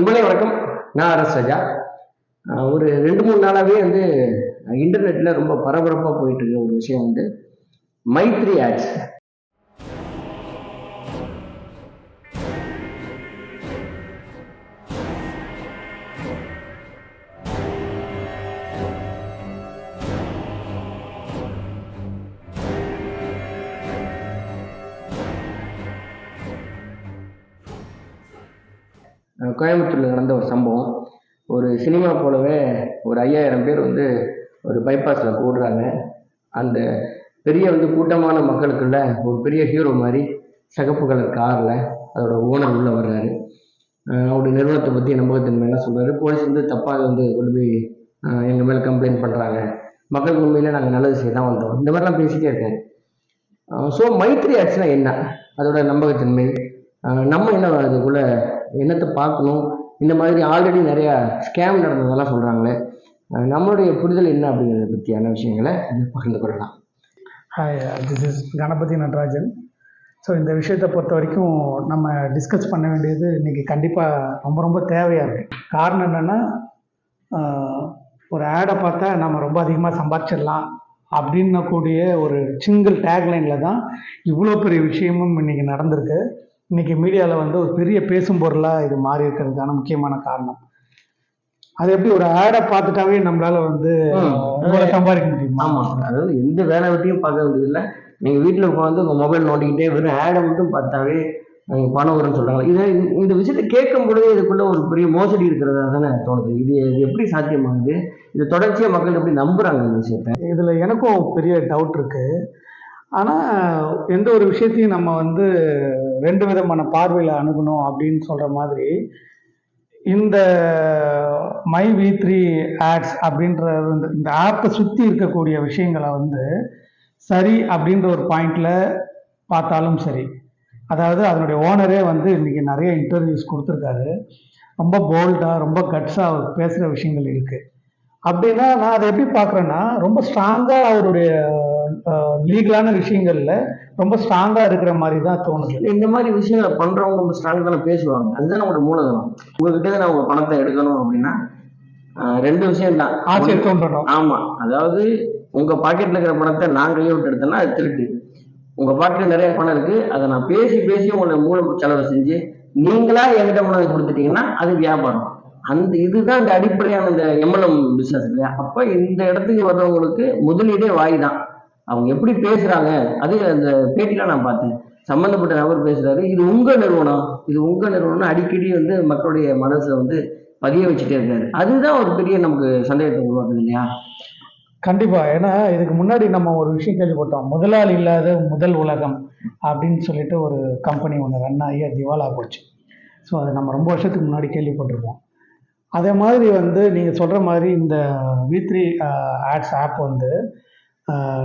நண்பர்களே வணக்கம். நான் அரசஜா ராஜா. ஒரு ரெண்டு மூணு நாளாகவே வந்து இன்டர்நெட்டில் ரொம்ப பரபரப்பாக போயிட்டு இருக்க ஒரு விஷயம் வந்து மைத்ரி ஆட்ஸ். கோயம்புத்தூரில் நடந்த ஒரு சம்பவம். ஒரு சினிமா போலவே ஒரு ஐயாயிரம் பேர் வந்து ஒரு பைபாஸில் கூடுறாங்க அந்த பெரிய வந்து கூட்டமான மக்களுக்குள்ள ஒரு பெரிய ஹீரோ மாதிரி சிகப்பு கலர் காரில் அதோட ஓனர் உள்ளே வர்றாரு. அவருடைய நிறுவனத்தை பற்றி நம்பகத்தன்மையெல்லாம் என்ன சொல்கிறாரு போலீஸ் வந்து தப்பாக வந்து கொண்டு போய் எங்கள் மேலே கம்ப்ளைண்ட் பண்ணுறாங்க மக்கள் உண்மையில் நாங்கள் நல்லது செய்ய தான் வந்தோம். இந்த மாதிரிலாம் பேசிட்டே இருக்கேன் ஸோ மைத்ரி ஆட்ஸ்னா என்ன? அதோட நம்பகத்தன்மை. நம்ம என்ன அதுக்குள்ளே என்னத்தை பார்க்கணும்? இந்த மாதிரி ஆல்ரெடி நிறையா ஸ்கேம் நடந்ததெல்லாம் சொல்கிறாங்களே நம்மளுடைய புரிதல் என்ன அப்படிங்கிறத பற்றியான விஷயங்களை பகிர்ந்து கொள்ளலாம். Hi this is Ganapathi Natarajan. So இந்த விஷயத்தை பொறுத்த வரைக்கும் நம்ம டிஸ்கஸ் பண்ண வேண்டியது இன்றைக்கி கண்டிப்பாக ரொம்ப ரொம்ப தேவையாக இருக்குது காரணம் என்னென்னா ஒரு ஆடை பார்த்தா நம்ம ரொம்ப அதிகமாக சம்பாதிச்சிடலாம் அப்படின்னக்கூடிய ஒரு சிங்கிள் டேக்லைனில் தான் இவ்வளோ பெரிய விஷயமும் இன்றைக்கி நடந்திருக்கு. இன்றைக்கி மீடியாவில் வந்து ஒரு பெரிய பேசும் பொருளாக இது மாறி இருக்கிறதுக்கான முக்கியமான காரணம். அது எப்படி ஒரு ஆடை பார்த்துட்டாவே நம்மளால வந்து சம்பாதிக்க முடியுமா? ஆமாம் அதாவது எந்த வேலை வெட்டியும் பார்க்க வேண்டியதில்லை. நீங்கள் வீட்டில் உட்காந்து உங்கள் மொபைல் நோண்டிக்கிட்டே வெறும் ஆடை மட்டும் பார்த்தாவே அஹ் பணம் வரும்னு சொல்கிறாங்க இதை இந்த- விஷயத்தை கேட்கும் பொழுது இதுக்குள்ள ஒரு பெரிய மோசடி இருக்கிறதா தானே தோணுது. இது இது எப்படி சாத்தியமாகுது? இது தொடர்ச்சியாக மக்கள் எப்படி நம்புறாங்க இந்த விஷயத்த? இதில் எனக்கும் பெரிய டவுட் இருக்குது ஆனால் எந்த ஒரு விஷயத்தையும் நம்ம வந்து ரெண்டு விதமான பார்வையில் அணுகணும் அப்படின்னு சொல்கிற மாதிரி இந்த மை வி த்ரீ ஆட்ஸ் அப்படின்ற இந்த- இந்த ஆப்பை சுற்றி இருக்கக்கூடிய விஷயங்களை வந்து சரி அப்படின்ற ஒரு பாயிண்டில் பார்த்தாலும் சரி. அதாவது அதனுடைய ஓனரே வந்து இன்றைக்கி நிறைய இன்டர்வியூஸ் கொடுத்துருக்காரு. ரொம்ப போல்டாக ரொம்ப கட்ஸாக அவர் பேசுகிற விஷயங்கள் இருக்குது அப்படின்னா நான் அதை எப்படி பார்க்குறேன்னா ரொம்ப ஸ்ட்ராங்காக அவருடைய லீகலான விஷயங்களில் ரொம்ப ஸ்ட்ராங்காக இருக்கிற மாதிரி தான் தோணுது. இந்த மாதிரி விஷயங்களை பண்றவங்க ரொம்ப ஸ்ட்ராங் தானே பேசுவாங்க. அதுதான் நம்மளோட மூலதனம். உங்ககிட்ட நான் உங்க பணத்தை எடுக்கணும் அப்படின்னா ரெண்டு விஷயம் தான் ஆசையை தோன்றணும். ஆமா. அதாவது உங்க பாக்கெட்ல இருக்கிற பணத்தை நான் விட்டு எடுத்தேன்னா அது திருட்டு. உங்க பாக்கெட்ல நிறைய பணம் இருக்கு. அதை நான் பேசி பேசி உங்களை மூலம் செலவு செஞ்சு நீங்களா என்கிட்ட பணம் கொடுத்துட்டீங்கன்னா அது வியாபாரம். அந்த இதுதான் இந்த அடிப்படையான இந்த எம்எல்எம் பிசினஸ் இல்லையா? அப்ப இந்த இடத்துக்கு வர்றவங்களுக்கு முதலீடே வாய் தான். அவங்க எப்படி பேசுறாங்க? அது அந்த பேட்டிலாம் நான் பார்த்தேன். சம்பந்தப்பட்ட நபர் பேசுறாரு இது உங்க நிறுவனம் இது உங்க நிறுவனம் அடிக்கடி வந்து மக்களுடைய மனசை வந்து பதிய வச்சுட்டே இருக்காரு. அதுதான் ஒரு பெரிய நமக்கு சந்தேகத்தை உருவாக்குது இல்லையா? கண்டிப்பாக ஏன்னா இதுக்கு முன்னாடி நம்ம ஒரு விஷயம் கேள்விப்பட்டோம். முதலாளி இல்லாத முதல் உலகம் அப்படின்னு சொல்லிட்டு ஒரு கம்பெனி ஒன்று ரன் ஆகி திவாலா போச்சு ஸோ அதை நம்ம ரொம்ப வருஷத்துக்கு முன்னாடி கேள்விப்பட்டிருப்போம். அதே மாதிரி வந்து நீங்கள் சொல்கிற மாதிரி இந்த வி த்ரீ ஆட்ஸ் ஆப் வந்து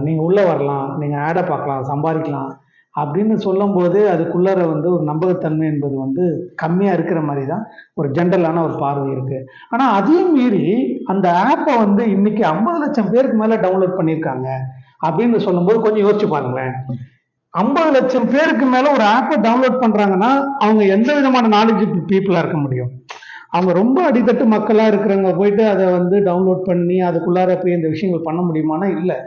நீங்கள் உள்ளே வரலாம் நீங்கள் ஆடை பார்க்கலாம் சம்பாதிக்கலாம் அப்படின்னு சொல்லும்போது அதுக்குள்ளார வந்து ஒரு நம்பகத்தன்மை என்பது வந்து கம்மியாக இருக்கிற மாதிரி தான் ஒரு ஜென்ரலான ஒரு பார்வை இருக்குது ஆனால் அதையும் மீறி அந்த ஆப்பை வந்து இன்னைக்கு ஐம்பது லட்சம் பேருக்கு மேலே டவுன்லோட் பண்ணியிருக்காங்க அப்படின்னு சொல்லும்போது கொஞ்சம் யோசிச்சு பாருங்களேன். ஐம்பது லட்சம் பேருக்கு மேலே ஒரு ஆப்பை டவுன்லோட் பண்ணுறாங்கன்னா அவங்க எந்த விதமான நாலேஜ் பீப்புளாக இருக்க முடியும்? அவங்க ரொம்ப அடித்தட்டு மக்களாக இருக்கிறவங்க போயிட்டு அதை வந்து டவுன்லோட் பண்ணி அதுக்குள்ளார போய் இந்த விஷயங்கள் பண்ண முடியுமானா இல்லை.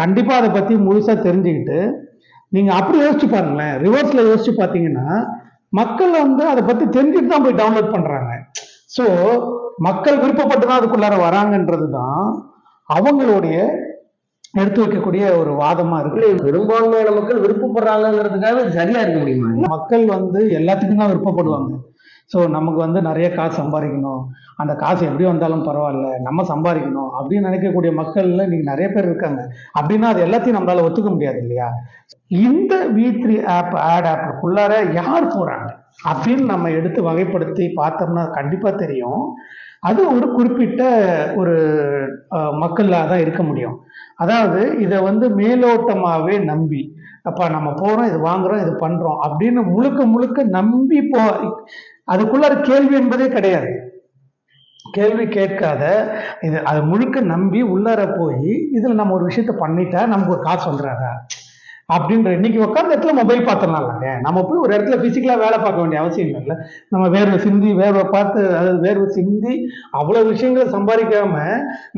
கண்டிப்பாக அதை பற்றி முழுசாக தெரிஞ்சுக்கிட்டு நீங்கள் அப்படி யோசிச்சு பாருங்களேன். ரிவர்ஸில் யோசிச்சு பார்த்தீங்கன்னா மக்கள் வந்து அதை பற்றி தெரிஞ்சுட்டு தான் போய் டவுன்லோட் பண்ணுறாங்க ஸோ மக்கள் விருப்பப்பட்டு தான் அதுக்குள்ளார வராங்கன்றது தான் அவங்களுடைய எடுத்து வைக்கக்கூடிய ஒரு வாதமாக இருக்கு. பெரும்பான்மையான மக்கள் விருப்பப்படுறாங்கிறதுக்காக சரியா இருக்க முடியுமா? மக்கள் வந்து எல்லாத்துக்கும் தான் விருப்பப்படுவாங்க. ஸோ நமக்கு வந்து நிறைய காசு சம்பாதிக்கணும். அந்த காசு எப்படி வந்தாலும் பரவாயில்ல நம்ம சம்பாதிக்கணும் அப்படின்னு நினைக்கக்கூடிய மக்கள்ல இன்னைக்கு நிறைய பேர் இருக்காங்க. அப்படின்னா அது எல்லாத்தையும் நம்மளால ஒத்துக்க முடியாது இல்லையா? இந்த வி த்ரீ ஆப் ஆட் ஆப்புக்குள்ளார யார் போறாங்க? அப்படின்னு நம்ம எடுத்து வகைப்படுத்தி பார்த்தோம்னா கண்டிப்பாக தெரியும். அது ஒரு குறிப்பிட்ட ஒரு மக்களாக தான் இருக்க முடியும். அதாவது இதை வந்து மேலோட்டமாகவே நம்பி அப்பா நம்ம போகிறோம் இது வாங்குறோம் இது பண்ணுறோம் அப்படின்னு முழுக்க முழுக்க நம்பி போ அதுக்குள்ளார கேள்வி என்பதே கிடையாது. கேள்வி கேட்காத இது அது முழுக்க நம்பி உள்ளார போய் இதில் நம்ம ஒரு விஷயத்த பண்ணிட்டா நமக்கு ஒரு காசு வந்துடாதா அப்படின்ற இன்னைக்கு உட்கார்ந்த இடத்துல மொபைல் பார்த்துடலாம்லங்க நம்ம போய் ஒரு இடத்துல ஃபிசிக்கலாக வேலை பார்க்க வேண்டிய அவசியம் இல்லைல்ல. நம்ம வேர்வை சிந்தி வேர்வை பார்த்து அதாவது வேர்வை சிந்தி அவ்வளோ விஷயங்களை சம்பாதிக்காம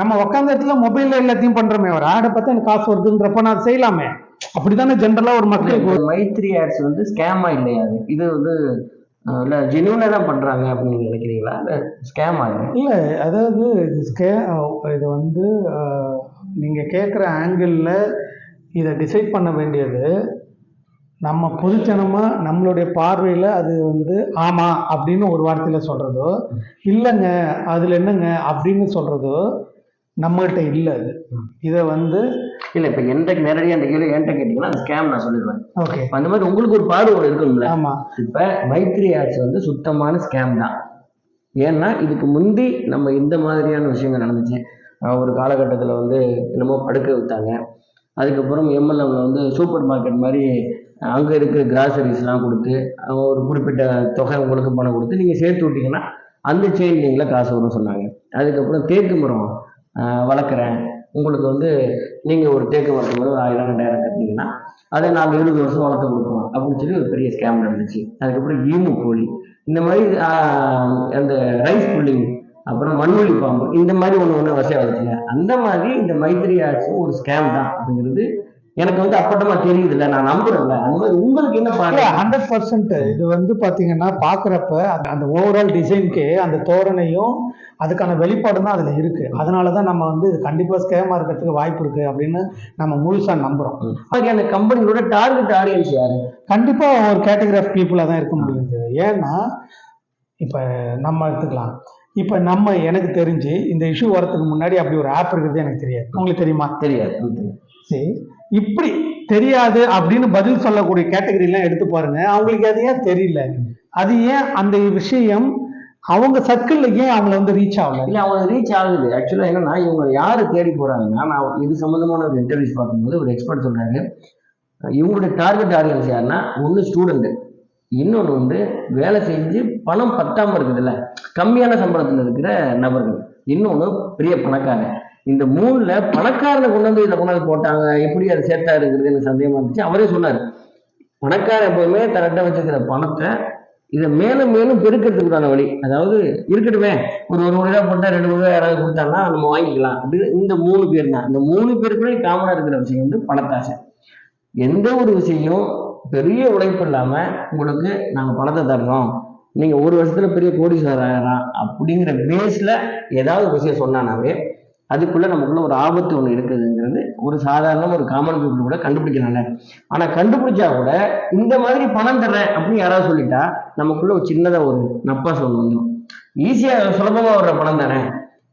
நம்ம உட்கார்ந்த இடத்துல மொபைலில் எல்லாத்தையும் பண்ணுறோமே ஒரு ஆடை பார்த்தா எனக்கு காசு வருதுன்றப்ப நான் செய்யலாமே. அப்படிதானே ஜென்ரலாக ஒரு மக்களுக்கு மைத்ரி ஆட்ஸ் வந்து ஸ்கேமா இல்லையா இது வந்து இல்ல ஜென்யூனா தான் பண்றாங்க அப்படின்னு நீங்க நினைக்கிறீங்களா? இல்ல ஸ்கேம் இல்லை அதாவது இது ஸ்கே இது வந்து நீங்கள் கேட்குற ஆங்கிளில் இதை டிசைட் பண்ண வேண்டியது நம்ம பொதுச்சனமாக நம்மளுடைய பார்வையில் அது வந்து ஆமாம் அப்படின்னு ஒரு வார்த்தையில் சொல்கிறதோ இல்லைங்க அதில் என்னங்க அப்படின்னு சொல்கிறதோ நம்மகிட்ட இல்லை அது. இதை வந்து இல்ல இப்ப என்கிட்ட நேரடியாக அந்த கேள்வி என்கிட்ட கேட்டீங்கன்னா அது ஸ்கேம் நான் சொல்லிடுவேன். ஓகே அந்த மாதிரி உங்களுக்கு ஒரு பார்வை இருக்கும்ல? ஆமாம் இப்ப மைத்ரி ஆட்ஸ் வந்து சுத்தமான ஸ்கேம் தான். ஏன்னா இதுக்கு முந்தி நம்ம இந்த மாதிரியான விஷயங்கள் நடந்துச்சு. ஒரு காலகட்டத்தில் வந்து என்னமோ படுக்க விட்டாங்க அதுக்கப்புறம் எம்எல்ஏவில் வந்து சூப்பர் மார்க்கெட் மாதிரி அங்கே இருக்கிற கிராசரிஸ்லாம் கொடுத்து ஒரு குறிப்பிட்ட தொகை உங்களுக்கு பணம் கொடுத்து நீங்கள் சேர்த்து விட்டீங்கன்னா அந்த செயின் லிங்கில் காசு வரும்னு சொன்னாங்க. அதுக்கப்புறம் தேக்கு மரம் வளர்க்குறேன். உங்களுக்கு வந்து நீங்கள் ஒரு தேக்கு மரத்துக்கு ஒரு ஆயிரம் ரெண்டாயிரம் கட்டினீங்கன்னா அதை நாங்கள் இருபது வருஷம் வளர்த்து கொடுப்போம் அப்படின்னு சொல்லி ஒரு பெரிய ஸ்கேம் நடந்துச்சு. அதுக்கப்புறம் ஈமு கோழி. இந்த மாதிரி அந்த ரைஸ் புல்லிங் அப்புறம் மண்வெளி பாம்பு இந்த மாதிரி ஒன்று ஒன்று வசதி வளர்த்துங்க அந்த மாதிரி இந்த மைத்திரி ஆட்ஸும் ஒரு ஸ்கேம் தான் அப்படிங்கிறது எனக்கு வந்து அப்பட்டமா தெரியுதுல்ல நான் நம்புறேன்ல. அந்த மாதிரி உங்களுக்கு என்ன பாருங்க ஹண்ட்ரட் பர்சன்ட் இது வந்து பார்த்தீங்கன்னா பார்க்குறப்ப அந்த ஓவரால் டிசைனுக்கே அந்த தோரணையும் அதுக்கான வெளிப்பாடும் தான் அதில் இருக்குது அதனால தான் நம்ம வந்து இது கண்டிப்பாக ஸ்கேமாக இருக்கிறதுக்கு வாய்ப்பு இருக்குது அப்படின்னு நம்ம முழுசாக நம்புகிறோம் அந்த கம்பெனியோட டார்கெட் ஆடியன்ஸ் யாரு? கண்டிப்பாக ஒரு கேட்டகரி ஆஃப் பீப்புளாக தான் இருக்க முடியுது. ஏன்னா இப்போ நம்ம எடுத்துக்கலாம். இப்போ நம்ம எனக்கு தெரிஞ்சு இந்த இஷ்யூ வரதுக்கு முன்னாடி அப்படி ஒரு ஆப் இருக்கிறது எனக்கு தெரியாது. உங்களுக்கு தெரியுமா? தெரியாது. சரி. இப்படி தெரியாது அப்படின்னு பதில் சொல்லக்கூடிய கேட்டகரிலாம் எடுத்து பாருங்க. அவங்களுக்கு அது ஏன் தெரியல? அது ஏன் அந்த விஷயம் அவங்க சர்க்கிள்ல ஏன் அவங்கள வந்து ரீச் ஆகல? இல்ல அவங்க ரீச் ஆகுது. ஆக்சுவலா என்னன்னா இவங்க யாரு தேடி போறாங்கன்னா நான் இது சம்பந்தமான ஒரு இன்டர்வியூஸ் பார்க்கும்போது ஒரு எக்ஸ்பர்ட் சொல்றாரு. இவங்களுடைய டார்கெட் ஆடியன்ஸ் யாருன்னா ஒன்று ஸ்டூடெண்ட் இன்னொன்று வந்து வேலை செஞ்சு பணம் பத்தாமல் இருக்குதுல்ல கம்மியான சம்பளத்தில் இருக்கிற நபர்கள். இன்னொன்று பெரிய பணக்காரன். இந்த மூணுல பணக்காரனை கொண்டு வந்து இதை கொண்டாந்து போட்டாங்க எப்படி அதை சேர்த்தா இருக்கிறது எனக்கு சந்தேகமா இருந்துச்சு. அவரே சொன்னார் பணக்காரன் எப்போதுமே தன்னிட்ட வச்சிருக்கிற பணத்தை இதை மேலும் மேலும் பெருக்கிறதுக்குண்டான வழி. அதாவது இருக்கட்டுமே ஒரு ஒரு மணி ரூபா போட்டா ரெண்டு மூணு யாராவது கொடுத்தாங்கன்னா நம்ம வாங்கிக்கலாம். அப்படின்னு இந்த மூணு பேர் தான். இந்த மூணு பேருக்குள்ளே காமனாக இருக்கிற விஷயம் வந்து பணத்தாசை. எந்த ஒரு விஷயம் பெரிய உழைப்பு இல்லாமல் உங்களுக்கு நாங்கள் பணத்தை தர்றோம். நீங்கள் ஒரு வருஷத்தில் பெரிய கோடீஸ்வரர் அப்படிங்கிற பேஸில் ஏதாவது விஷயம் சொன்னானாவே அதுக்குள்ளே நமக்குள்ள ஒரு ஆபத்து ஒன்று இருக்குதுங்கிறது ஒரு சாதாரண ஒரு காமன் பீப்புள் கூட கண்டுபிடிக்கிறாங்க ஆனால் கண்டுபிடிச்சா கூட இந்த மாதிரி பணம் தர்றேன் அப்படின்னு யாராவது சொல்லிட்டா நமக்குள்ள ஒரு சின்னதாக ஒரு நப்பாஸ் ஒன்று வந்துடும் ஈஸியாக சுலபமாக வர்ற பணம் தானே.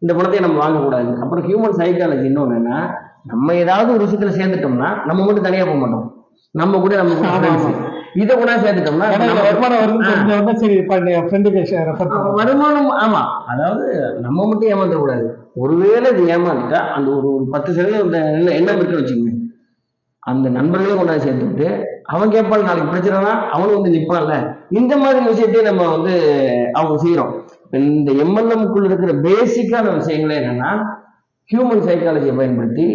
இந்த பணத்தை நம்ம வாங்கக்கூடாது. அப்புறம் ஹியூமன் சைக்காலஜி இன்னொன்று என்ன நம்ம ஏதாவது ஒரு விஷயத்தில் சேர்ந்துட்டோம்னா நம்ம மட்டும் தனியாக போக மாட்டோம். நம்ம கூட நம்ம. இதை கூட சேர்த்துட்டோம்னா வருமானம் வருதுன்னு சரி ஃப்ரெண்டுக்கு வருமானம் ஆமா. அதாவது நம்ம மட்டும் ஏமாத்த கூடாது ஒருவேளை இது ஏமாந்துட்டா அந்த ஒரு ஒரு பத்து சதவீதம் அந்த எண்ணம் இருக்குன்னு வச்சுக்கோங்க. அந்த நண்பர்களையும் கொண்டாந்து சேர்த்துட்டு அவன் கேட்பான் நாளைக்கு பிரச்சனைனா அவனும் வந்து நிற்பான்ல இந்த மாதிரி விஷயத்தையும் நம்ம வந்து அவங்க செய்யறோம் இந்த எம்எல்எம்குள்ள இருக்கிற பேசிக்கான விஷயங்களே என்னன்னா ஹியூமன் சைக்காலஜியை பயன்படுத்தி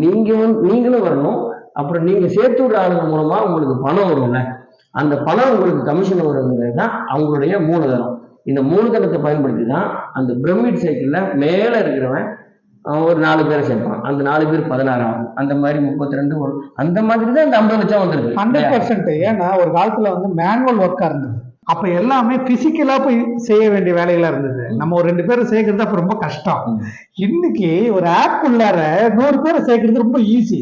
நீங்க நீங்களும் வரணும் அப்புறம் நீங்க சேர்த்து விடுற ஆளுங்க மூலமா உங்களுக்கு பணம் வரும்ல. அந்த பணம் உங்களுக்கு கமிஷன் வருங்கிறது தான் அவங்களுடைய மூலதனம். இந்த மூலதனத்தை பயன்படுத்தி தான் அந்த பிரமிட் சைக்கிள்ல மேல இருக்கிறவன் ஒரு நாலு பேரை சேர்ப்பான். அந்த நாலு பேர் பதினாறு ஆகும். அந்த மாதிரி முப்பத்தி ரெண்டு ஒரு அந்த மாதிரி தான் இந்த ஐம்பது லட்சம் வந்திருக்கு. ஹண்ட்ரட் பர்சன்ட் ஏன்னா ஒரு காலத்துல வந்து மேனுவல் ஒர்க்கா இருந்தது. அப்ப எல்லாமே பிசிக்கலா போய் செய்ய வேண்டிய வேலைகளா இருந்தது. நம்ம ஒரு ரெண்டு பேரை சேர்க்கறது அப்ப ரொம்ப கஷ்டம். இன்னைக்கு ஒரு ஆப் உள்ளார நூறு பேரை சேர்க்கறது ரொம்ப ஈஸி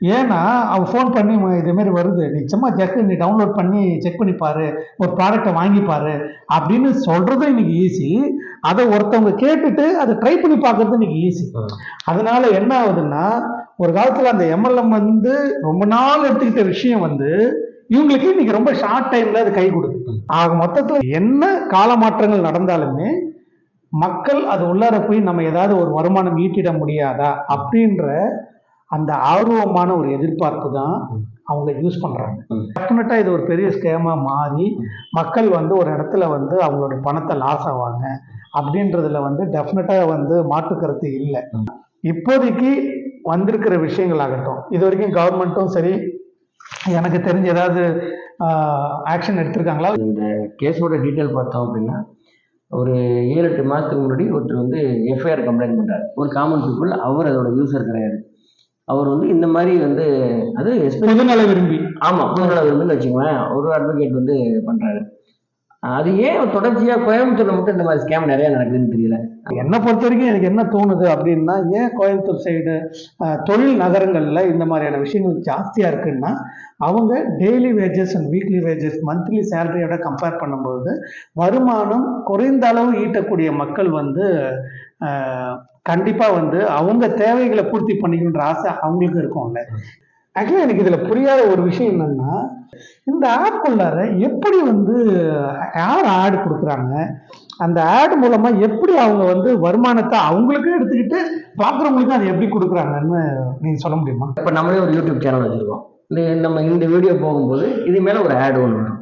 ஏன்னா அவன் ஃபோன் பண்ணி "ம, இதே மாதிரி வருது. நீ சும்மா ஜஸ்ட் நீ டவுன்லோட் பண்ணி செக் பண்ணி பாரு. ஒரு ப்ராடக்ட்டை வாங்கி பாரு. அப்படின்னு சொல்றதும் இன்னைக்கு ஈஸி அதை ஒருத்தவங்க கேட்டுட்டு அதை ட்ரை பண்ணி பார்க்கறது இன்னைக்கு ஈஸி. அதனால என்ன ஆகுதுன்னா ஒரு காலத்துல அந்த எம்எல்எம் வந்து ரொம்ப நாள் எடுத்துக்கிட்ட விஷயம் வந்து இவங்களுக்கு இன்னைக்கு ரொம்ப ஷார்ட் டைம்ல அது கை கொடுக்குது. ஆக மொத்தத்துல என்ன கால மாற்றங்கள் நடந்தாலுமே மக்கள் அது உள்ளார போய் நம்ம ஏதாவது ஒரு வருமானம் ஈட்டிட முடியாதா? அப்படின்ற அந்த ஆர்வமான ஒரு எதிர்பார்ப்பு தான் அவங்க யூஸ் பண்றாங்க. ம். டெஃபினட்டா இது ஒரு பெரிய ஸ்கேமா மாறி மக்கள் வந்து ஒரு இடத்துல வந்து அவங்களோட பணத்தை லாஸ் ஆவாங்க அப்படின்றதுல வந்து டெஃபினட்டா வந்து மாற்று கருத்து இல்லை. இப்போதைக்கு வந்திருக்கிற விஷயங்கள் ஆகட்டும் இது வரைக்கும் கவர்மெண்ட்டும் சரி எனக்கு தெரிஞ்ச ஏதாவது ஆக்ஷன் எடுத்திருக்காங்களா? கேஸோட டீட்டெயில் பார்த்தோம் அப்படின்னா ஒரு ஏழு எட்டு மாதத்துக்கு முன்னாடி ஒருத்தர் வந்து எஃப்ஐஆர் கம்ப்ளைண்ட் பண்ணுறாரு ஒரு காமன் பீப்புள் அவர் அதோட யூசர் கிடையாது. அவர் வந்து இந்த மாதிரி வந்து அது பொதுநல விரும்பி. ஆமாம் புதுநல விரும்புன்னு வச்சுக்கோங்களேன். ஒரு அட்வொகேட் வந்து பண்ணுறாரு அது ஏன் தொடர்ச்சியாக கோயம்புத்தூர்ல மட்டும் இந்த மாதிரி ஸ்கேம் நிறைய நடக்குதுன்னு தெரியல. என்னை பொறுத்த வரைக்கும் எனக்கு என்ன தோணுது அப்படின்னா ஏன் கோயம்புத்தூர் சைடு தொழில் நகரங்களில் இந்த மாதிரியான விஷயங்கள் ஜாஸ்தியாக இருக்குன்னா அவங்க daily wages and weekly wages monthly சேலரியோட compare பண்ணும்போது வருமானம் குறைந்த அளவு ஈட்டக்கூடிய மக்கள் வந்து கண்டிப்பாக வந்து அவங்க தேவைகளை பூர்த்தி பண்ணிக்கணுன்ற ஆசை அவங்களுக்கு இருக்கும்ல. ஆக்சுவலி எனக்கு இதில் புரியாத ஒரு விஷயம் என்னன்னா இந்த ஆப்புக்குள்ளார எப்படி வந்து யார் ஆடு கொடுக்குறாங்க? அந்த ஆடு மூலமா எப்படி அவங்க வந்து வருமானத்தை அவங்களுக்கும் எடுத்துக்கிட்டு பார்க்குறவங்களுக்கும் அதை எப்படி கொடுக்குறாங்கன்னு நீங்க சொல்ல முடியுமா? இப்போ நம்மளே ஒரு யூடியூப் சேனல் வச்சுருக்கோம். இந்த நம்ம இந்த வீடியோ போகும்போது இது மேலே ஒரு ஆடு ஒன்று வரும்.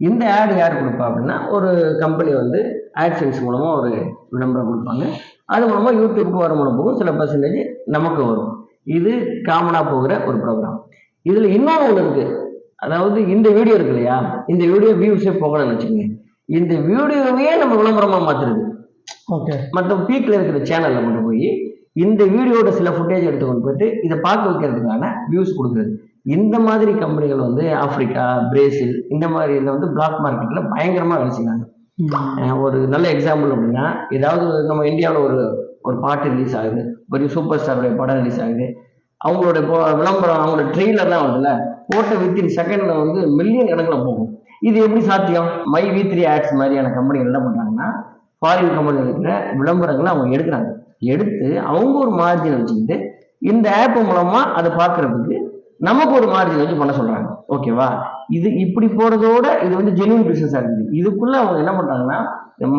இந்த ஆடு யார் கொடுப்பா அப்படின்னா ஒரு கம்பெனி வந்து ஆட்சன்ஸ் மூலமாக ஒரு விளம்பரம் கொடுப்பாங்க. அது மூலமாக யூடியூப்க்கு வருமானம் போகும். சில பர்சன்டேஜ் நமக்கு வரும். இது காமனாக போகிற ஒரு ப்ரோக்ராம் இதில் இன்னொன்று ஒன்று இருக்குது அதாவது இந்த வீடியோ இருக்கு இல்லையா? இந்த வீடியோ வியூஸே போகணும்னு வச்சுக்கோங்க இந்த வீடியோவே நம்ம விளம்பரமாக மாற்றுறது ஓகே மற்ற பீக்கில் இருக்கிற சேனலில் கொண்டு போய் இந்த வீடியோட சில ஃபுட்டேஜ் எடுத்து கொண்டு போயிட்டு இதை பார்க்க வைக்கிறதுக்கான வியூஸ் கொடுக்குறது. இந்த மாதிரி கம்பெனிகள் வந்து ஆப்பிரிக்கா பிரேசில் இந்த மாதிரி இதில் வந்து பிளாக் மார்க்கெட்டில் பயங்கரமாக வேலை செய்யறாங்க அஹ் ஒரு நல்ல எக்ஸாம்பிள் அப்படின்னா ஏதாவது நம்ம இந்தியாவில் ஒரு ஒரு பாட்டு ரிலீஸ் ஆகுது. ஒரு சூப்பர் ஸ்டாருடைய படம் ரிலீஸ் ஆகுது. அவங்களோட இப்போ விளம்பரம் அவங்களோட ட்ரெய்லர்லாம் வருதுல்ல. போட்ட வித்தின் செகண்ட்ல வந்து மில்லியன் கணக்கில் போகும். இது எப்படி சாத்தியம்? மை வி த்ரீ ஆட்ஸ் மாதிரியான கம்பெனிகள் என்ன பண்ணுறாங்கன்னா ஃபாரின் கம்பெனி இருக்கிற விளம்பரங்களை அவங்க எடுக்கிறாங்க. எடுத்து அவங்க ஒரு மார்ஜின் வச்சுக்கிட்டு இந்த ஆப் மூலமா அதை பார்க்கறதுக்கு நமக்கு ஒரு மார்ஜின் வச்சு பண்ண சொல்றாங்க. ஓகேவா இது இப்படி போறதோட இது வந்து ஜெனுவன் பிசினஸா இருக்குது. இதுக்குள்ள அவங்க என்ன பண்றாங்கன்னா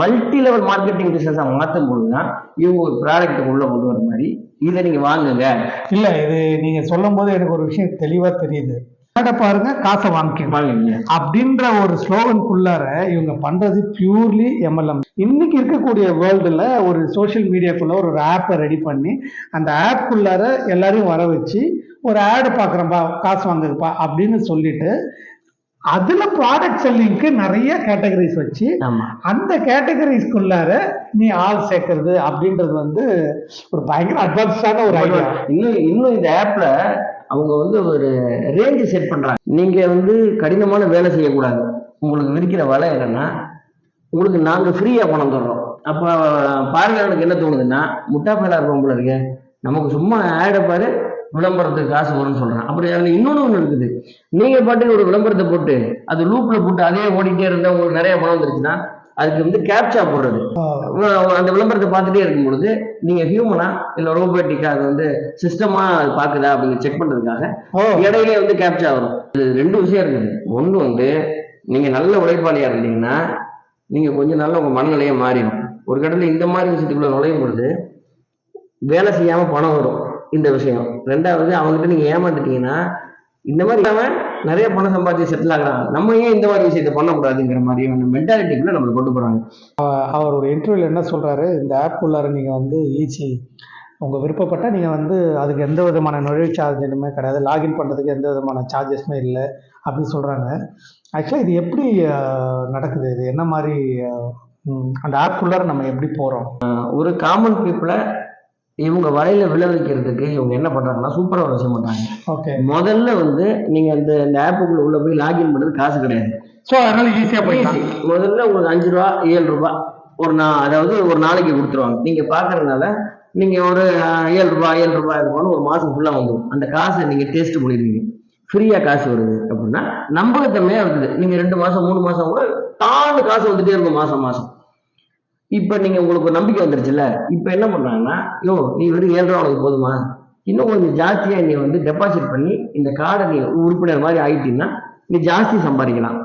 மல்டி லெவல் மார்க்கெட்டிங் பிசினஸா மாற்றும் போது தான் இவங்க ஒரு ப்ராடக்ட் உள்ள கொண்டு வர மாதிரி இதை நீங்க வாங்குங்க. இல்ல இது நீங்க சொல்லும் போது எனக்கு ஒரு விஷயம் தெளிவா தெரியுது. பாருங்க காசை வாங்குங்க அப்படின்ற ஒரு ஸ்லோகனுக்குள்ளார இவங்க பண்றது பியூர்லி எம்எல்எம் இன்னைக்கு இருக்கக்கூடிய வேர்ல்டுல ஒரு சோஷியல் மீடியாக்குள்ள ஒரு ஆப்பை ரெடி பண்ணி அந்த ஆப்குள்ளார எல்லாரையும் வர வச்சு ஒரு ஆடு பார்க்குறேன்ப்பா காசு வாங்குதுப்பா அப்படின்னு சொல்லிட்டு அதுல ப்ராடக்ட் செல்லிங்க்கு நிறைய கேட்டகரிஸ் வச்சு அந்த கேட்டகரிஸ்குள்ளார நீ ஆள் சேர்க்கறது அப்படின்றது வந்து ஒரு பயங்கர அட்வான்ஸ்டான ஒரு ஐடியா இன்னும் இன்னும் இந்த ஆப்ல அவங்க வந்து ஒரு ரேஞ்ச் செட் பண்றாங்க. நீங்க வந்து கடினமான வேலை செய்யக்கூடாது. உங்களுக்கு விரிக்கிற வேலை என்னன்னா உங்களுக்கு நாங்க ஃப்ரீயா பணம் தர்றோம் அப்ப பார்வையாளனுக்கு என்ன தோணுதுன்னா முட்டா பயலா இருப்போம் போல இருக்கு. நமக்கு சும்மா ஆடை பாரு விளம்பரத்துக்கு காசு வரும்னு சொல்றான். அப்படி அதுல இன்னொன்று ஒன்று இருக்குது. நீங்க பாட்டுக்கு ஒரு விளம்பரத்தை போட்டு அது லூப்ல போட்டு அதே ஓடிட்டே இருந்தா உங்களுக்கு நிறைய பணம் வந்துருச்சுன்னா அதுக்கு வந்து கேப்சா போடுறது. அந்த விளம்பரத்தை பார்த்துட்டே இருக்கும் பொழுது நீங்க ஹியூமனா இல்ல ரோபோட்டிக்கா அது வந்து சிஸ்டமா அது பாக்குதா அப்படின்னு செக் பண்றதுக்காக இடையிலே வந்து கேப்சா வரும். இது ரெண்டு விஷயம் இருக்குது. ஒண்ணு வந்து நீங்க நல்ல உழைப்பாளியா இருந்தீங்கன்னா நீங்க கொஞ்சம் நாள்ல உங்க மனநிலையே மாறிடும். ஒரு கடல இந்த மாதிரி விஷயத்துக்குள்ள நுழையும் பொழுது வேலை செய்யாம பணம் வரும். இந்த விஷயம். ரெண்டாவது அவங்ககிட்ட நீங்க ஏமாந்துட்டீங்கன்னா இந்த மாதிரி இல்லாம நிறைய பணம் சம்பாதிச்சு செட்டில் ஆகுறாங்க நம்ம ஏன் இந்த மாதிரி விஷயத்தை பண்ணக்கூடாதுங்கிற மாதிரியான மென்டாலிட்டிக்குள்ள நம்மளை கொண்டு போறாங்க. அவர் ஒரு இன்டர்வியூல என்ன சொல்றாரு? இந்த ஆப் உள்ளார நீங்க வந்து ஈஸி உங்க விருப்பப்பட்ட நீங்க வந்து அதுக்கு எந்த விதமான நுழைவு சார்ஜ் எதுவுமே கிடையாது. லாகின் பண்றதுக்கு எந்த விதமான சார்ஜஸ்மே இல்லை அப்படின்னு சொல்றாங்க. ஆக்சுவலாக இது எப்படி நடக்குது? இது என்ன மாதிரி அந்த ஆப் உள்ளார நம்ம எப்படி போறோம்? ஒரு காமன் பீப்புளை இவங்க வலையில விழ வைக்கிறதுக்கு இவங்க என்ன பண்றாங்கன்னா சூப்பரா ஒரு விஷயம் பண்றாங்க. ஓகே முதல்ல வந்து நீங்க இந்த இந்த ஆப்புக்குள்ள உள்ள போய் லாகின் பண்றது காசு கிடையாது. ஸோ அதனால போயிடலாம். முதல்ல உங்களுக்கு அஞ்சு ரூபா ஏழு ரூபா ஒரு நா அதாவது ஒரு நாளைக்கு கொடுத்துருவாங்க. நீங்க பாக்குறதுனால நீங்க ஒரு ஏழு ரூபாய் ஏழு ரூபாய் போல ஒரு மாசம் ஃபுல்லா வந்துடும் அந்த காசை நீங்க டேஸ்ட் பண்ணிடுவீங்க. ஃப்ரீயா காசு வருது அப்படின்னா நம்பகத்தன்மையா இருக்குது. நீங்க ரெண்டு மாசம் மூணு மாசம் கூட தாழ்ந்து காசு வந்துட்டே இருக்கும் மாசம் மாசம். இப்ப நீங்க உங்களுக்கு நம்பிக்கை வந்துருச்சுல்ல? இப்ப என்ன பண்றாங்கன்னா யோ நீ வெறும் ஏழு ரூபா உனக்கு போதுமா? இன்னும் கொஞ்சம் ஜாஸ்தியா நீ வந்து டெபாசிட் பண்ணி இந்த கார்டை நீ உறுப்பினர் மாதிரி ஆயிட்டீங்கன்னா நீ ஜாஸ்தி சம்பாதிக்கலாம்.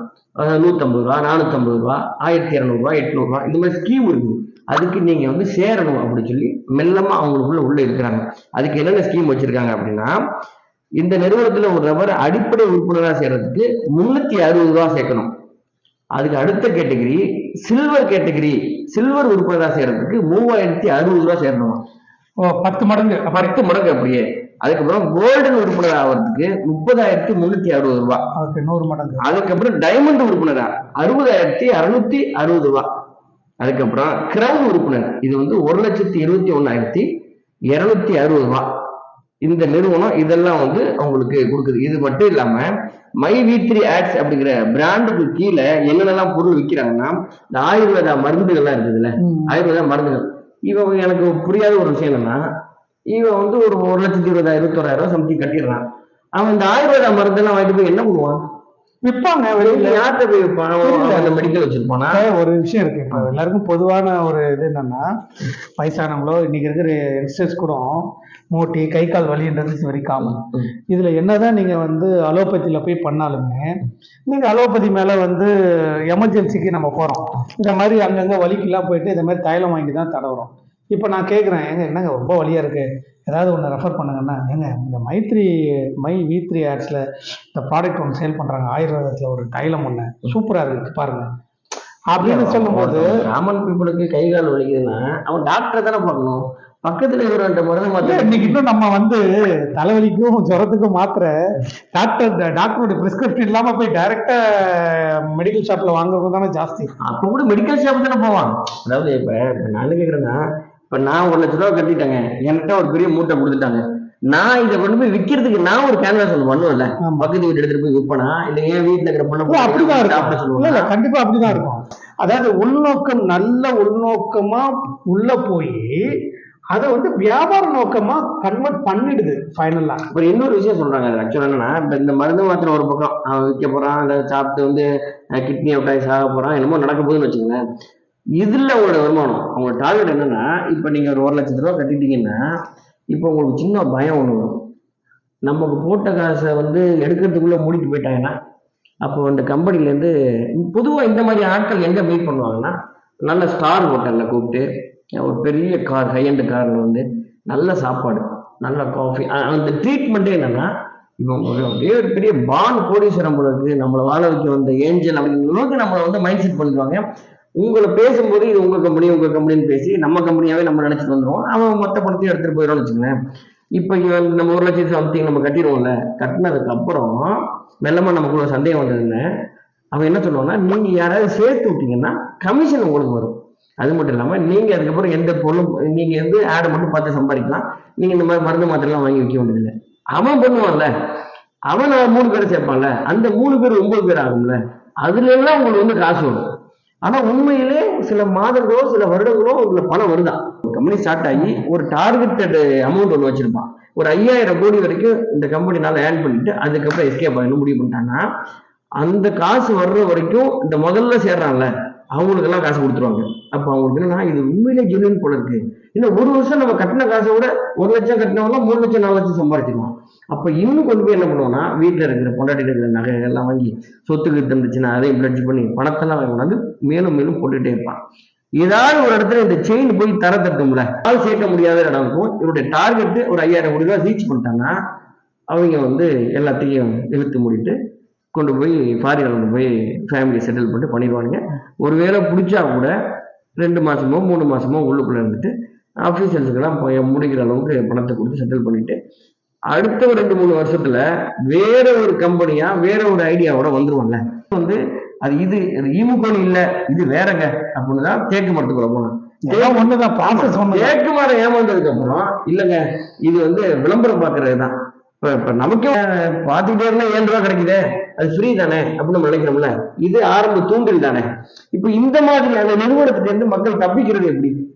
நூற்றம்பது ரூபா நானூற்றம்பது ரூபா ஆயிரத்தி இரநூறுவா எட்நூறுவா இந்த மாதிரி ஸ்கீம் இருக்குது. அதுக்கு நீங்க வந்து சேரணும் அப்படின்னு சொல்லி மெல்லமா அவங்களுக்குள்ள உள்ள இருக்கிறாங்க. அதுக்கு என்னென்ன ஸ்கீம் வச்சிருக்காங்க அப்படின்னா இந்த நிறுவனத்துல ஒரு நபர் அடிப்படை உறுப்பினராக சேர்றதுக்கு முன்னூத்தி அறுபது ரூபா சேர்க்கணும். அதுக்கு அடுத்த கேட்டகரி சில்வர் கேட்டகரி சில்வர் உறுப்பினராக சேர்றதுக்கு மூவாயிரத்தி அறுபது ரூபா சேரணும் ஓ பத்து மடங்கு. பத்து மடங்கு அப்படியே. அதுக்கப்புறம் கோல்டன் உறுப்பினர் ஆகிறதுக்கு முப்பதாயிரத்தி முன்னூத்தி அறுபது ஓகே நூறு மடங்கு. அதுக்கப்புறம் டைமண்ட் உறுப்பினரா அறுபதாயிரத்தி அறுநூத்தி அறுபது ரூபாய் அதுக்கப்புறம் கிரவுன் உறுப்பினர் இது வந்து ஒரு லட்சத்தி இருபத்தி ஒன்னாயிரத்தி இருநூத்தி அறுபது ரூபாய் இந்த நிறுவனம் இதெல்லாம் வந்து அவங்களுக்கு கொடுக்குது. இது மட்டும் இல்லாம மை வி த்ரீ ஆட்ஸ் அப்படிங்கிற பிராண்டுக்கு கீழே என்னென்னலாம் பொருள் விற்கிறாங்கன்னா இந்த ஆயுர்வேதா மருந்துகள்லாம் இருக்குதுல்ல. ஆயுர்வேதா மருந்துகள். இவன் எனக்கு புரியாத ஒரு விஷயம் என்னன்னா இவன் வந்து ஒரு ஒரு லட்சத்தி இருபதாயிரம் இருபத்தோராயிரம் ரூபாய் சம்திங் கட்டிடுறான். அவன் இந்த ஆயுர்வேதா மருந்தெல்லாம் வாங்கிட்டு போய் என்ன பண்ணுவான்? விற்பாங்க யார்கிட்ட போய் அந்த மெடிக்கல் வச்சிருப்பானா? ஒரு விஷயம் இருக்கு. இப்போ எல்லாருக்கும் பொதுவான ஒரு இது என்னன்னா வயசானவங்களோ இன்னைக்கு இருக்கிற யங்ஸ்டர்ஸ் கூட மூட்டி கை கால் வலின்றது வெரி காமன். இதுல என்னதான் நீங்க வந்து அலோபதியில போய் பண்ணாலுமே நீங்க அலோபதி மேல வந்து எமர்ஜென்சிக்கு நம்ம போறோம். இந்த மாதிரி அங்கங்க வலிக்கெல்லாம் போயிட்டு இந்த மாதிரி தைலம் வாங்கி தான் தடவுறோம். இப்போ நான் கேட்குறேன் ஏங்க என்னங்க ரொம்ப வலியா இருக்கு? ஏதாவது ஒன்று ரெஃபர் பண்ணுங்கன்னா ஏங்க இந்த மைத்ரி மை வி த்ரீ ஆட்ஸில் இந்த ப்ராடக்ட் ஒன்று சேல் பண்ணுறாங்க ஆயுர்வேதத்தில் ஒரு தைலம் ஒன்று சூப்பராக இருக்கு பாருங்க. அப்படின்னு சொல்லும்போது காமன் பீப்புளுக்கு கை கால் வலிக்குதுன்னா அவன் டாக்டரை தானே பார்க்கணும். பக்கத்துல இருக்கிற மருந்து மாத்திரை இன்னைக்கு இன்னும் நம்ம வந்து தலைவலிக்கும் ஜுரத்துக்கும் மாத்திரை டாக்டர் டாக்டரோட பிரிஸ்கிரிப்ஷன் இல்லாம போய் டைரக்டா மெடிக்கல் ஷாப்ல வாங்குறது தானே ஜாஸ்தி. அப்ப கூட மெடிக்கல் ஷாப் தானே போவான். அதாவது இப்ப நான் கேக்குறேன்னா இப்ப நான் ஒரு லட்ச ரூபா கட்டிட்டேங்க. என்கிட்ட ஒரு பெரிய மூட்டை கொடுத்துட்டாங்க. நான் இதை கொண்டு போய் விக்கிறதுக்கு நான் ஒரு கேன்வாஸ் ஒன்று பண்ணுவேன்ல. பக்கத்து வீட்டு எடுத்துட்டு போய் விற்பனா? இல்ல என் வீட்டுல இருக்கிற பொண்ணு அப்படிதான் இருக்கும். இல்ல கண்டிப்பா அப்படிதான் இருக்கும். அதாவது உள்நோக்கம் நல்ல உள்நோக்கமா உள்ள போய் அதை வந்து வியாபார நோக்கமா கன்வெர்ட் பண்ணிடுது ஃபைனலா அப்புறம் இன்னொரு விஷயம் சொல்றாங்க. ஆக்சுவலா என்னன்னா இப்ப இந்த மருந்து மாத்திரை ஒரு பக்கம் அவன் விற்க போறான் அதை சாப்பிட்டு வந்து கிட்னி அவுட் ஆகி சாக போறான் என்னமோ நடக்க போகுதுன்னு வச்சுக்கோங்களேன். இதுல உங்களோட வருமானம். அவங்களோட டார்கெட் என்னன்னா இப்ப நீங்க ஒரு ஒரு லட்சத்து ரூபா கட்டிட்டீங்கன்னா இப்போ உங்களுக்கு சின்ன பயம் ஒன்று வரும். நமக்கு போட்ட காசை வந்து எடுக்கிறதுக்குள்ளே மூடிட்டு போயிட்டாங்கன்னா அப்போ அந்த கம்பெனிலேருந்து பொதுவாக இந்த மாதிரி ஆட்கள் எங்கே மீட் பண்ணுவாங்கன்னா நல்ல ஸ்டார் ஹோட்டலில் கூப்பிட்டு ஒரு பெரிய கார் ஹை அண்ட் வந்து நல்ல சாப்பாடு நல்ல காஃபி அந்த ட்ரீட்மெண்ட்டே என்னென்னா இப்போ அப்படியே ஒரு பெரிய பான் கோடீஸ்வரம் போல இருக்கு. நம்மளை வாழ வைக்க வந்த ஏஞ்சல் அப்படிங்கிற அளவுக்கு நம்மளை வந்து மைண்ட் செட் பண்ணிடுவாங்க உங்களை பேசும்போது இது உங்க கம்பெனி உங்க கம்பெனின்னு பேசி நம்ம கம்பெனியாவே நம்ம நினைச்சிட்டு வந்துடுவோம் அவன் மொத்த பணத்தையும் எடுத்துட்டு போயிடும்னு வச்சுக்கோங்களேன். இப்போ நம்ம ஒரு லட்சத்து சம்திங் நம்ம கட்டிடுவோம்ல. கட்டினதுக்கு அப்புறம் மெல்லமா நமக்குள்ள சந்தேகம் வந்ததுன்னு அவன் என்ன சொல்லுவான்னா நீங்க யாராவது சேர்த்து விட்டீங்கன்னா கமிஷன் உங்களுக்கு வரும். அது மட்டும் இல்லாம நீங்க அதுக்கப்புறம் எந்த பொருளும் நீங்க வந்து ஆடை மட்டும் பார்த்து சம்பாதிக்கலாம். நீங்க இந்த மாதிரி மருந்து மாத்திரைலாம் வாங்கி வைக்க வேண்டியதில்லை. அவன் பண்ணுவான்ல. அவன் மூணு பேரை சேர்ப்பான்ல. அந்த மூணு பேர் ஒன்பது பேர் ஆகும்ல. அதுல எல்லாம் உங்களுக்கு வந்து காசு வரும். ஆனா உண்மையிலே சில மாதங்களோ சில வருடங்களோ உங்களுக்கு பணம் வருதா? கம்பெனி ஸ்டார்ட் ஆகி ஒரு டார்கெட்டட் அமௌண்ட் ஒன்று வச்சிருப்பான். ஒரு ஐயாயிரம் கோடி வரைக்கும் இந்த கம்பெனினால ஏர்ன் பண்ணிட்டு அதுக்கப்புறம் எஸ்கேப் ஆகணும் முடிவு பண்ணிட்டாங்கன்னா அந்த காசு வர்ற வரைக்கும் இந்த முதல்ல சேர்றான்ல அவங்களுக்கெல்லாம் காசு கொடுத்துருவாங்க. அப்போ அவங்களுக்கு என்னன்னா இது உண்மையிலே ஜெனுவன் போல இருக்கு. இன்னும் ஒரு வருஷம் நம்ம கட்டின காசை விட ஒரு லட்சம் கட்டினவங்க மூணு லட்சம் நாலு லட்சம் சம்பாதிச்சிருவோம் அப்போ இன்னும் கொண்டு போய் என்ன பண்ணுவோம்னா வீட்டில் இருக்கிற பொண்டாட்டி இருக்கிற நகைகள்லாம் வாங்கி சொத்துக்கு தந்துச்சுன்னா அதையும் பிளட்ஜ் பண்ணி பணத்தெல்லாம் கொண்டாந்து மேலும் மேலும் போட்டுகிட்டே இருப்பான். ஏதாவது ஒரு இடத்துல இந்த செயின் போய் தர தட்டும்ல ஆள் சேர்க்க முடியாத இடம் இருக்கும். இவருடைய டார்கெட் ஒரு ஐயாயிரம் கோடி ரூபாய் ரீச் பண்ணிட்டாங்கன்னா அவங்க வந்து எல்லாத்தையும் இழுத்து மூடிட்டு கொண்டு போய் ஃபாரினில் கொண்டு போய் ஃபேமிலியை செட்டில் பண்ணிட்டு பண்ணிடுவானுங்க. ஒருவேளை பிடிச்சா கூட ரெண்டு மாசமோ மூணு மாசமோ உள்ளுக்குள்ள இருந்துட்டு ஆஃபீஸர்ஸுக்கெல்லாம் போய் முடிக்கிற அளவுக்கு பணத்தை கொடுத்து செட்டில் பண்ணிட்டு அடுத்த ஒரு ரெண்டு மூணு வருஷத்துல வேற ஒரு கம்பெனியா வேற ஒரு ஐடியாவோட வந்துருவாங்கல்ல வந்து அது இது ஈமுகோன் இல்ல இது வேறங்க அப்படின்னு தான் தேக்கு மரத்துக்குள்ள போனோம் ப்ராசஸ் ஒண்ணுதான் தேக்கு மரம் ஏமாந்ததுக்கு அப்புறம் இல்லைங்க இது வந்து விளம்பரம் பாக்குறது தான் இப்ப நமக்கு நமக்கே பார்த்துக்கிட்டே இருந்தா ஏழு ரூபா கிடைக்குதே. அது ஃப்ரீ தானே அப்படின்னு நம்ம நினைக்கிறோம்ல. இது ஆரம்ப தூண்டில் தானே. இப்ப இந்த மாதிரியான நிறுவனத்துல இருந்து மக்கள் தப்பிக்கிறது எப்படி?